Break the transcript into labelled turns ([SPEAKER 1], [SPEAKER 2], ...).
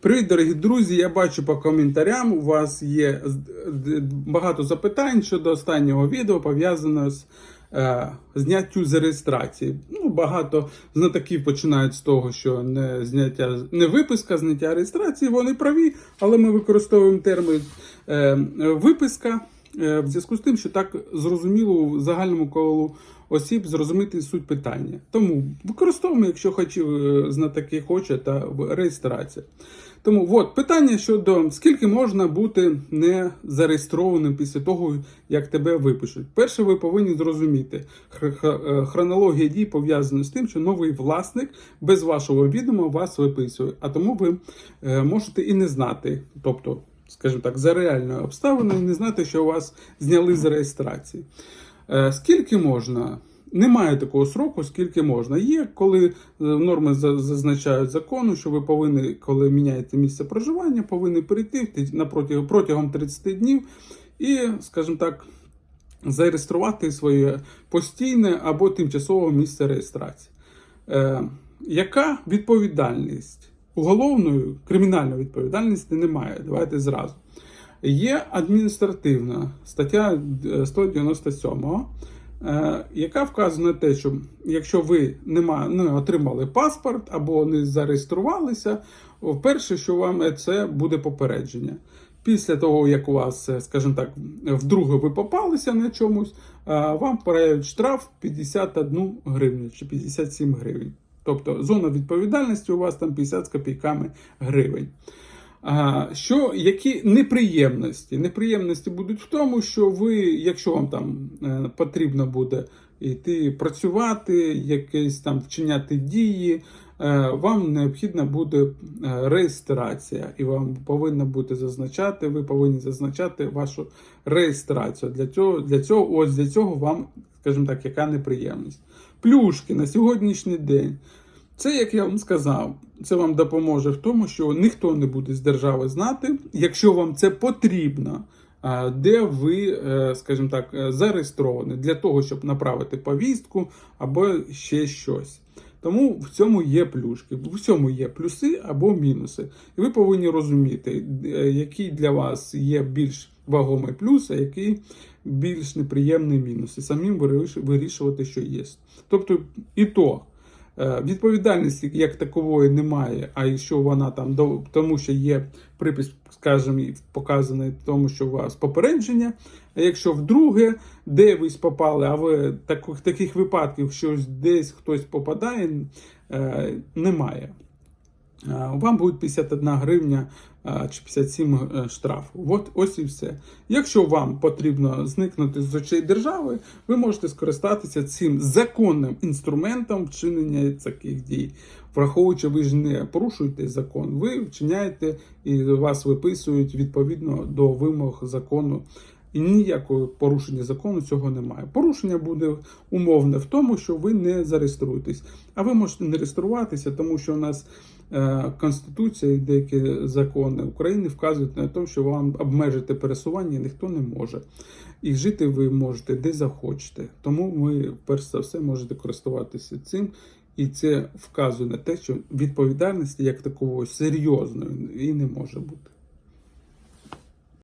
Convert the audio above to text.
[SPEAKER 1] Привіт, дорогі друзі! Я бачу по коментарям. У вас є багато запитань щодо останнього відео, пов'язаного з е, зняттю з реєстрації. Ну, багато знатоків починають з того, що не зняття, не виписка, зняття реєстрації. Вони праві, але ми використовуємо термін е, виписка в зв'язку з тим, що так зрозуміло у загальному колу осіб зрозуміти суть питання. Тому використовуємо, якщо хоч е, знатоки хоче, та в- реєстрація. Тому от питання щодо скільки можна бути не зареєстрованим після того, як тебе випишуть. Перше, ви повинні зрозуміти, е, хронологія дій пов'язана з тим, що новий власник без вашого відома вас виписує, а тому ви е, можете і не знати, тобто, скажімо так, за реальною обставиною, не знати, що вас зняли з реєстрації. Е, Скільки можна? Немає такого сроку, скільки можна. Є, коли е, норми зазначають закону, що ви повинні, коли міняєте місце проживання, повинні перейти протягом 30 днів і, скажімо так, зареєструвати своє постійне або тимчасове місце реєстрації. Е, яка відповідальність? Уголовної, кримінальної відповідальності немає. Давайте зразу. Є адміністративна стаття е, 197, е, яка вказує на те, що якщо ви не отримали паспорт або не зареєструвалися, вперше, що вам це буде попередження. Після того, як у вас, е, скажімо так, вдруге ви попалися на чомусь, е, вам проявить штраф 51 гривню чи 57 гривень. Тобто зона відповідальності у вас там 50 з копійками гривень. А, що, які неприємності? Неприємності будуть в тому, що ви, якщо вам там е, потрібно буде йти працювати, якесь там вчиняти дії, вам необхідна буде е, реєстрація, і вам повинна бути зазначати, ви повинні зазначати вашу реєстрацію. Для цього, для цього, ось для цього вам, скажімо так, яка неприємність. Плюшки на сьогоднішній день. Це, як я вам сказав, це вам допоможе в тому, що ніхто не буде з держави знати, якщо вам це потрібно, де ви, е, скажімо так, е, зареєстровані для того, щоб направити повістку або ще щось. Тому в цьому є плюшки, в цьому є плюси або мінуси. І ви повинні розуміти, е, який для вас є більш вагомий плюс, а який більш неприємний мінус. І самим вирішувати, що є. Тобто, і то. Е, Відповідальності як такової немає, а якщо вона там до тому, що є припис, скажімо, показаний тому, що у вас попередження. А якщо вдруге десь попали, а ви таких, таких випадків, що десь хтось попадає, е, немає. Вам буде 51 гривня чи 57 е, штрафу. От ось і все. Якщо вам потрібно зникнути з очей держави, ви можете скористатися цим законним інструментом вчинення таких дій. Враховуючи, ви ж не порушуєте закон, ви вчиняєте і вас виписують відповідно до вимог закону. І ніякого порушення закону цього немає. Порушення буде умовне в тому, що ви не зареєструєтесь. А ви можете не реєструватися, тому що у нас е, Конституція і деякі закони України вказують на те, що вам обмежити пересування ніхто не може. І жити ви можете де захочете. Тому ви, перш за все, можете користуватися цим. І це вказує на те, що відповідальності як такової серйозної і не може бути.